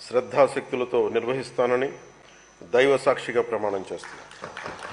శ్రద్ధాశక్తులతో నిర్వహిస్తానని దైవ సాక్షిగా ప్రమాణం చేస్తాను